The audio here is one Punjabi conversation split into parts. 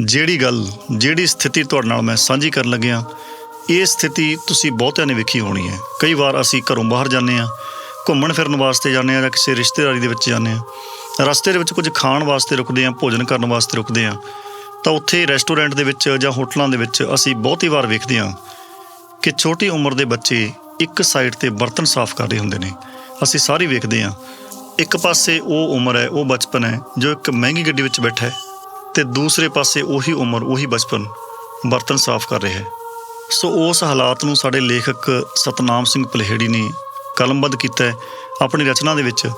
ਜਿਹੜੀ ਗੱਲ, ਜਿਹੜੀ ਸਥਿਤੀ ਤੁਹਾਡੇ ਨਾਲ ਮੈਂ ਸਾਂਝੀ ਕਰਨ ਲੱਗਿਆ ਇਹ ਸਥਿਤੀ ਤੁਸੀਂ ਬਹੁਤਿਆਂ ਨੇ ਵੇਖੀ ਹੋਣੀ ਹੈ। ਕਈ ਵਾਰ ਅਸੀਂ ਘਰੋਂ ਬਾਹਰ ਜਾਂਦੇ ਆ ਘੁੰਮਣ ਫਿਰਨ ਵਾਸਤੇ ਜਾਂਦੇ ਆ ਜਾਂ ਕਿਸੇ ਰਿਸ਼ਤੇਦਾਰੀ ਦੇ ਵਿੱਚ ਜਾਂਦੇ ਆ ਰਸਤੇ ਦੇ ਵਿੱਚ ਕੁਝ ਖਾਣ ਵਾਸਤੇ ਰੁਕਦੇ ਆ ਭੋਜਨ ਕਰਨ ਵਾਸਤੇ ਰੁਕਦੇ ਆ ਤਾਂ ਉੱਥੇ ਰੈਸਟੋਰੈਂਟ ਦੇ ਵਿੱਚ ਜਾਂ ਹੋਟਲਾਂ ਦੇ ਵਿੱਚ ਅਸੀਂ ਬਹੁਤੀ ਵਾਰ ਵੇਖਦੇ ਆ ਕਿ ਛੋਟੀ ਉਮਰ ਦੇ ਬੱਚੇ ਇੱਕ ਸਾਈਡ ਤੇ ਬਰਤਨ ਸਾਫ਼ ਕਰ ਰਹੇ ਹੁੰਦੇ ਨੇ। ਅਸੀਂ ਸਾਰੇ ਵੇਖਦੇ ਆ ਇੱਕ ਪਾਸੇ ਉਹ ਉਮਰ ਹੈ, ਉਹ ਬਚਪਨ ਹੈ, ਜੋ ਇੱਕ ਮਹਿੰਗੀ ਗੱਡੀ ਵਿੱਚ ਬੈਠਾ ਹੈ। ਤੇ ਦੂਸਰੇ ਪਾਸੇ ਉਹੀ ਉਮਰ, ਉਹੀ ਬਚਪਨ ਬਰਤਨ ਸਾਫ਼ ਕਰ ਰਿਹਾ ਹੈ। ਸੋ ਉਸ ਹਾਲਾਤ ਨੂੰ ਸਾਡੇ ਲੇਖਕ ਸਤਨਾਮ ਸਿੰਘ ਪਲਹੇੜੀ ਨੇ ਕਲਮਬੱਧ ਕੀਤਾ ਹੈ ਆਪਣੀ ਰਚਨਾ ਦੇ ਵਿੱਚ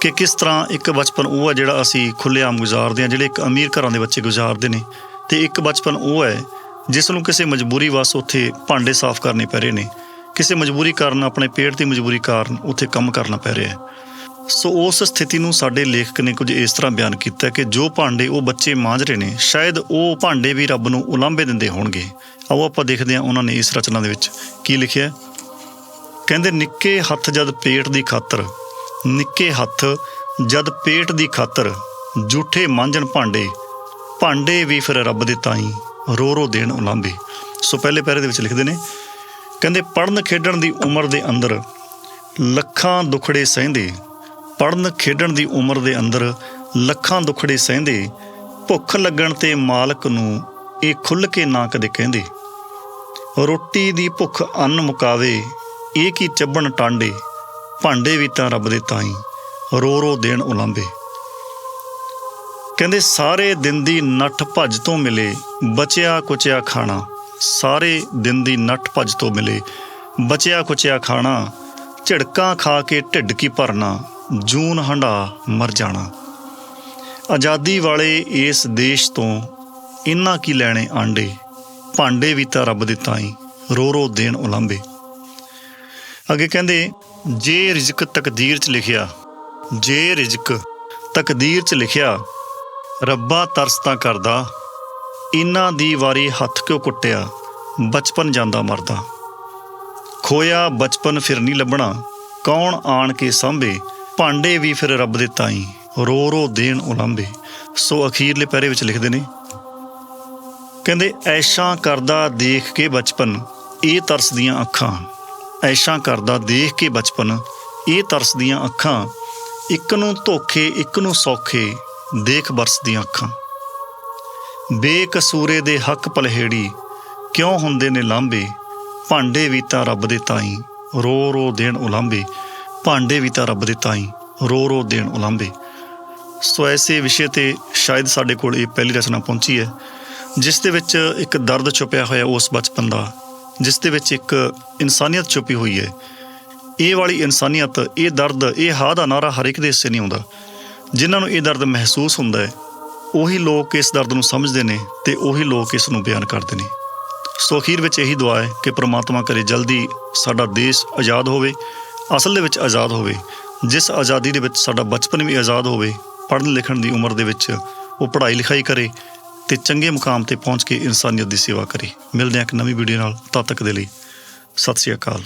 ਕਿ ਕਿਸ ਤਰ੍ਹਾਂ ਇੱਕ ਬਚਪਨ ਉਹ ਹੈ ਜਿਹੜਾ ਅਸੀਂ ਖੁੱਲ੍ਹੇਆਮ ਗੁਜ਼ਾਰਦੇ ਹਾਂ, ਜਿਹੜੇ ਇੱਕ ਅਮੀਰ ਘਰਾਂ ਦੇ ਬੱਚੇ ਗੁਜ਼ਾਰਦੇ ਨੇ। ਤੇ ਇੱਕ ਬਚਪਨ ਉਹ ਹੈ ਜਿਸ ਨੂੰ ਕਿਸੇ ਮਜਬੂਰੀ ਵਸ ਉੱਥੇ ਭਾਂਡੇ ਸਾਫ਼ ਕਰਨੇ ਪੈ ਰਹੇ ਨੇ। ਕਿਸੇ ਮਜਬੂਰੀ ਕਾਰਨ ਆਪਣੇ ਪੇਟ ਦੀ ਮਜਬੂਰੀ ਕਾਰਨ ਉੱਥੇ ਕੰਮ ਕਰਨਾ ਪੈ ਰਿਹਾ ਹੈ। ਸੋ ਉਸ ਸਥਿਤੀ ਨੂੰ ਸਾਡੇ ਲੇਖਕ ਨੇ ਕੁਝ ਇਸ ਤਰ੍ਹਾਂ ਬਿਆਨ ਕੀਤਾ ਕਿ ਜੋ ਭਾਂਡੇ ਉਹ ਬੱਚੇ ਮਾਂਜ ਰਹੇ ਨੇ, ਸ਼ਾਇਦ ਉਹ ਭਾਂਡੇ ਵੀ ਰੱਬ ਨੂੰ ਉਲਾਂਭੇ ਦਿੰਦੇ ਹੋਣਗੇ। ਆਓ ਆਪਾਂ ਦੇਖਦੇ ਹਾਂ ਉਹਨਾਂ ਨੇ ਇਸ ਰਚਨਾ ਦੇ ਵਿੱਚ ਕੀ ਲਿਖਿਆ ਕਹਿੰਦੇ, ਨਿੱਕੇ ਹੱਥ ਜਦ ਪੇਟ ਦੀ ਖਾਤਰ, ਨਿੱਕੇ ਹੱਥ ਜਦ ਪੇਟ ਦੀ ਖਾਤਰ ਝੂਠੇ ਮਾਂਜਣ ਭਾਂਡੇ ਭਾਂਡੇ ਵੀ ਫਿਰ ਰੱਬ ਦੇ ਤਾਈ ਰੋ ਰੋ ਦੇਣ ਉਲਾਂਭੇ। ਸੋ ਪਹਿਲੇ ਪੈਰੇ ਦੇ ਵਿੱਚ ਲਿਖਦੇ ਨੇ, ਕਹਿੰਦੇ ਪੜਨ ਖੇਡਣ ਦੀ ਉਮਰ ਦੇ ਅੰਦਰ ਲੱਖਾਂ ਦੁਖੜੇ ਸਹਿੰਦੇ ਪੜਨ ਖੇਡਣ ਦੀ ਉਮਰ ਦੇ ਅੰਦਰ ਲੱਖਾਂ ਦੁਖੜੇ ਸਹਿੰਦੇ, ਭੁੱਖ ਲੱਗਣ ਤੇ ਮਾਲਕ ਨੂੰ ਇਹ ਖੁੱਲ ਕੇ ਨਾ ਕਦੇ ਕਹਿੰਦੇ, ਰੋਟੀ ਦੀ ਭੁੱਖ ਅੰਨ ਮੁਕਾਵੇ, ਇਹ ਕੀ ਚੱਬਣ ਟਾਂਡੇ, ਭਾਂਡੇ ਵੀ ਤਾਂ ਰੱਬ ਦੇ ਤਾਈ ਰੋ ਰੋ ਦੇਣ ਉਲਾਂਭੇ। ਕਹਿੰਦੇ, ਸਾਰੇ ਦਿਨ ਦੀ ਨੱਠ ਭੱਜ ਤੋਂ ਮਿਲੇ, ਬਚਿਆ ਕੁਚਿਆ ਖਾਣਾ, ਸਾਰੇ ਦਿਨ ਦੀ ਨੱਠ ਭੱਜ ਤੋਂ ਮਿਲੇ, ਬਚਿਆ ਕੁਚਿਆ ਖਾਣਾ, ਝਿੜਕਾਂ ਖਾ ਕੇ ਢਿੱਡ ਕੀ ਭਰਨਾ ਜੂਨ ਹੰਡਾ ਮਰ ਜਾਣਾ। ਆਜ਼ਾਦੀ ਵਾਲੇ ਇਸ ਦੇਸ਼ ਤੋਂ ਇੰਨਾ ਕੀ ਲੈਣੇ ਆਂਡੇ, ਭਾਂਡੇ ਵੀ ਤਾਂ ਰੱਬ ਦੇ ਤਾਈ ਰੋ ਰੋ ਦੇਣ ਉਲਾਂਭੇ। ਅੱਗੇ ਕਹਿੰਦੇ, ਜੇ ਰਿਜ਼ਕ ਤਕਦੀਰ 'ਚ ਲਿਖਿਆ, ਜੇ ਰਿਜ਼ਕ ਤਕਦੀਰ 'ਚ ਲਿਖਿਆ, ਰੱਬਾ ਤਰਸ ਤਾਂ ਕਰਦਾ ਇਨਾਂ ਦੀ ਵਾਰੀ ਹੱਥ ਕਿਉਂ ਕੁੱਟਿਆ, ਬਚਪਨ ਜਾਂਦਾ ਮਰਦਾ। ਖੋਇਆ ਬਚਪਨ ਫਿਰ ਨਹੀਂ ਲੱਭਣਾ, ਕੌਣ ਆਣ ਕੇ ਸਾਂਭੇ ਭਾਂਡੇ ਵੀ ਫਿਰ ਰੱਬ ਦੇ ਤਾਈ। ਰੋ ਰੋ ਦੇਣ ਉਲਾਂਭੇ। ਸੋ ਅਖੀਰਲੇ ਪੈਰੇ ਵਿੱਚ ਲਿਖਦੇ ਨੇ, ਕਹਿੰਦੇ, ਐਸ਼ਾਂ ਕਰਦਾ ਦੇਖ ਕੇ ਬਚਪਨ, ਇਹ ਤਰਸਦੀਆਂ ਅੱਖਾਂ। ਐਸ਼ਾਂ ਕਰਦਾ ਦੇਖ ਕੇ ਬਚਪਨ, ਇਹ ਤਰਸਦੀਆਂ ਅੱਖਾਂ। ਇੱਕ ਨੂੰ ਧੋਖੇ, ਇੱਕ ਨੂੰ ਸੌਖੇ, ਦੇਖ ਬਰਸਦੀਆਂ ਅੱਖਾਂ। ਬੇਕਸੂਰੇ ਦੇ ਹੱਕ ਪਲਹੇੜੀ, ਕਿਉਂ ਹੁੰਦੇ ਨੇ ਲਾਂਭੇ? ਭਾਂਡੇ ਵੀ ਤਾਂ ਰੱਬ ਦੇ ਤਾਈ। ਰੋ ਰੋ ਦੇਣ ਉਲਾਂਭੇ। ਭਾਂਡੇ ਵੀ ਤਾਂ ਰੱਬ ਦੇ ਤਾਂ ਹੀ ਰੋ ਰੋ ਦੇਣ ਉਲਾਂਭੇ। ਸੋ ਐਸੇ ਵਿਸ਼ੇ ਤੇ ਸ਼ਾਇਦ ਸਾਡੇ ਕੋਲ ਇਹ ਪਹਿਲੀ ਰਚਨਾ ਪਹੁੰਚੀ ਹੈ, ਜਿਸ ਦੇ ਵਿੱਚ ਇੱਕ ਦਰਦ ਛੁਪਿਆ ਹੋਇਆ ਉਸ ਬਚਪਨ ਦਾ, ਜਿਸ ਦੇ ਵਿੱਚ ਇੱਕ ਇਨਸਾਨੀਅਤ ਛੁਪੀ ਹੋਈ ਹੈ। ਇਹ ਵਾਲੀ ਇਨਸਾਨੀਅਤ, ਇਹ ਦਰਦ, ਇਹ ਹਾਂ ਦਾ ਨਾਰਾ ਹਰ ਇੱਕ ਦੇ ਹਿੱਸੇ ਨਹੀਂ ਆਉਂਦਾ। ਜਿਨ੍ਹਾਂ ਨੂੰ ਇਹ ਦਰਦ ਮਹਿਸੂਸ ਹੁੰਦਾ ਹੈ, ਉਹੀ ਲੋਕ ਇਸ ਦਰਦ ਨੂੰ ਸਮਝਦੇ ਨੇ ਤੇ ਉਹੀ ਲੋਕ ਇਸ ਨੂੰ ਬਿਆਨ ਕਰਦੇ ਨੇ। ਸੋ ਅਖੀਰ ਵਿੱਚ ਇਹੀ ਦੁਆ ਹੈ ਕਿ ਪ੍ਰਮਾਤਮਾ ਕਰੇ ਜਲਦੀ ਸਾਡਾ ਦੇਸ਼ ਆਜ਼ਾਦ ਹੋਵੇ ਅਸਲ ਦੇ ਵਿੱਚ ਆਜ਼ਾਦ ਹੋਵੇ, ਜਿਸ ਆਜ਼ਾਦੀ ਦੇ ਵਿੱਚ ਸਾਡਾ ਬਚਪਨ ਵੀ ਆਜ਼ਾਦ ਹੋਵੇ, ਪੜ੍ਹਨ ਲਿਖਣ ਦੀ ਉਮਰ ਦੇ ਵਿੱਚ ਉਹ ਪੜ੍ਹਾਈ ਲਿਖਾਈ ਕਰੇ ਤੇ ਚੰਗੇ ਮੁਕਾਮ ਤੇ ਪਹੁੰਚ ਕੇ ਇਨਸਾਨੀਅਤ ਦੀ ਸੇਵਾ ਕਰੇ। ਮਿਲਦੇ ਹਾਂ ਇੱਕ ਨਵੀਂ ਵੀਡੀਓ ਨਾਲ, ਤਦ ਤੱਕ ਦੇ ਲਈ, ਸਤਿ ਸ਼੍ਰੀ ਅਕਾਲ।